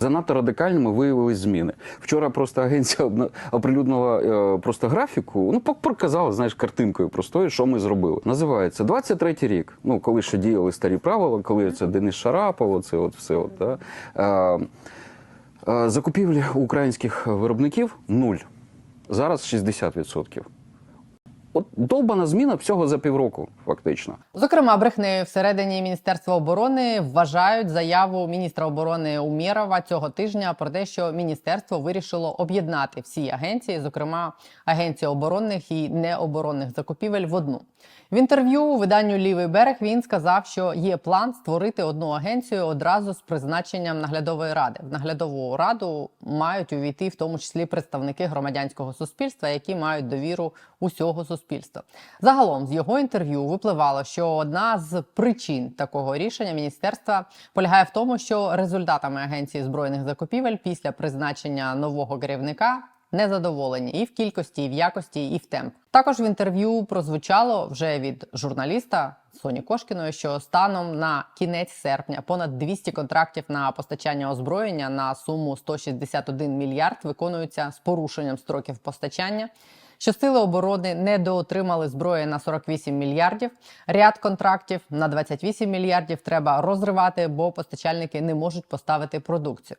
Занадто радикальними виявились зміни. Вчора просто агенція оприлюднила е, просто графіку. Ну, пок- показала, знаєш, картинкою простою, що ми зробили. Називається 23-й рік. Ну, коли ще діяли старі правила, коли це Денис Шарапов, це от все. От, да. е, е, закупівлі українських виробників нуль. Зараз 60%. От довбана зміна всього за півроку, фактично. Зокрема, брехнею всередині Міністерства оборони вважають заяву міністра оборони Умєрова цього тижня про те, що міністерство вирішило об'єднати всі агенції, зокрема агенцію оборонних і необоронних закупівель, в одну. В інтерв'ю виданню Лівий берег він сказав, що є план створити одну агенцію одразу з призначенням наглядової ради. В наглядову раду мають увійти в тому числі представники громадянського суспільства, які мають довіру усього суспільства. Загалом з його інтерв'ю випливало, що одна з причин такого рішення міністерства полягає в тому, що результатами агенції збройних закупівель після призначення нового керівника незадоволені і в кількості, і в якості, і в темп. Також в інтерв'ю прозвучало вже від журналіста Соні Кошкіної, що станом на кінець серпня понад 200 контрактів на постачання озброєння на суму 161 мільярд виконуються з порушенням строків постачання. Що сили оборони недоотримали зброї на 48 мільярдів. Ряд контрактів на 28 мільярдів треба розривати, бо постачальники не можуть поставити продукцію.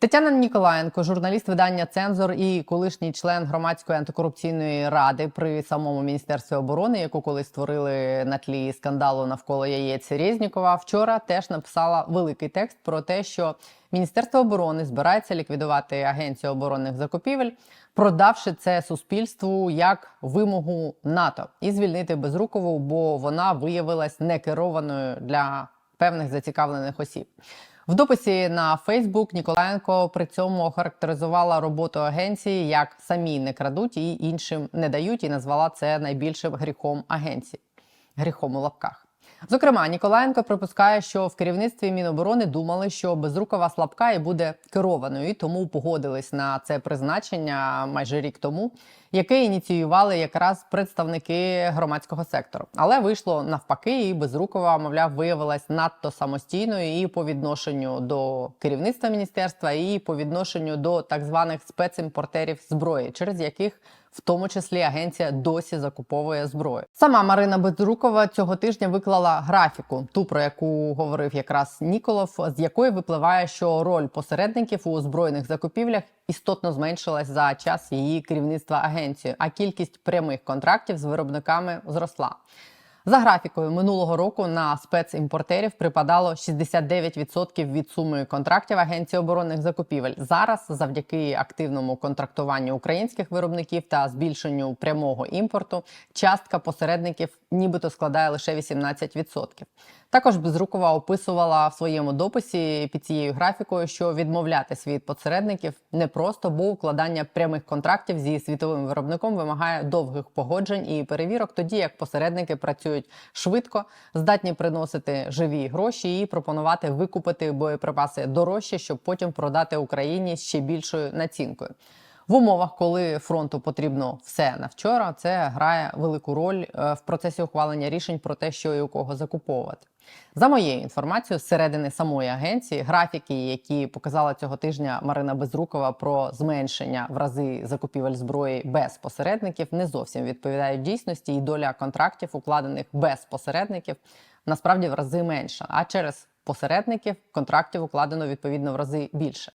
Тетяна Ніколаєнко, журналіст видання Цензор і колишній член громадської антикорупційної ради при самому міністерстві оборони, яку колись створили на тлі скандалу навколо яєць Резнікова, вчора теж написала великий текст про те, що Міністерство оборони збирається ліквідувати агенцію оборонних закупівель, продавши це суспільству як вимогу НАТО і звільнити Безрукову, бо вона виявилась некерованою для певних зацікавлених осіб. В дописі на Фейсбук Ніколаєнко при цьому охарактеризувала роботу агенції як самі не крадуть і іншим не дають, і назвала це найбільшим гріхом агенції. Гріхом у лапках. Зокрема, Ніколаєнко припускає, що в керівництві Міноборони думали, що Безрукова слабка і буде керованою, і тому погодились на це призначення майже рік тому, яке ініціювали якраз представники громадського сектору. Але вийшло навпаки, і Безрукова, мовляв, виявилась надто самостійною і по відношенню до керівництва міністерства, і по відношенню до так званих спецімпортерів зброї, через яких в тому числі агенція досі закуповує зброю. Сама Марина Безрукова цього тижня виклала графіку, ту про яку говорив якраз Ніколов, з якої випливає, що роль посередників у збройних закупівлях істотно зменшилась за час її керівництва агенцією, а кількість прямих контрактів з виробниками зросла. За графікою минулого року на спецімпортерів припадало 69% від суми контрактів Агенції оборонних закупівель. Зараз, завдяки активному контрактуванню українських виробників та збільшенню прямого імпорту, частка посередників нібито складає лише 18%. Також Безрукова описувала в своєму дописі під цією графікою, що відмовлятись від посередників непросто, бо укладання прямих контрактів зі світовим виробником вимагає довгих погоджень і перевірок, тоді як посередники працюють швидко, здатні приносити живі гроші і пропонувати викупити боєприпаси дорожче, щоб потім продати Україні ще більшою націнкою. В умовах, коли фронту потрібно все на вчора, це грає велику роль е, в процесі ухвалення рішень про те, що і у кого закуповувати. За моєю інформацією, з середини самої агенції графіки, які показала цього тижня Марина Безрукова про зменшення в рази закупівель зброї без посередників, не зовсім відповідають дійсності, і доля контрактів, укладених без посередників, насправді в рази менша. А через посередників контрактів укладено відповідно в рази більше.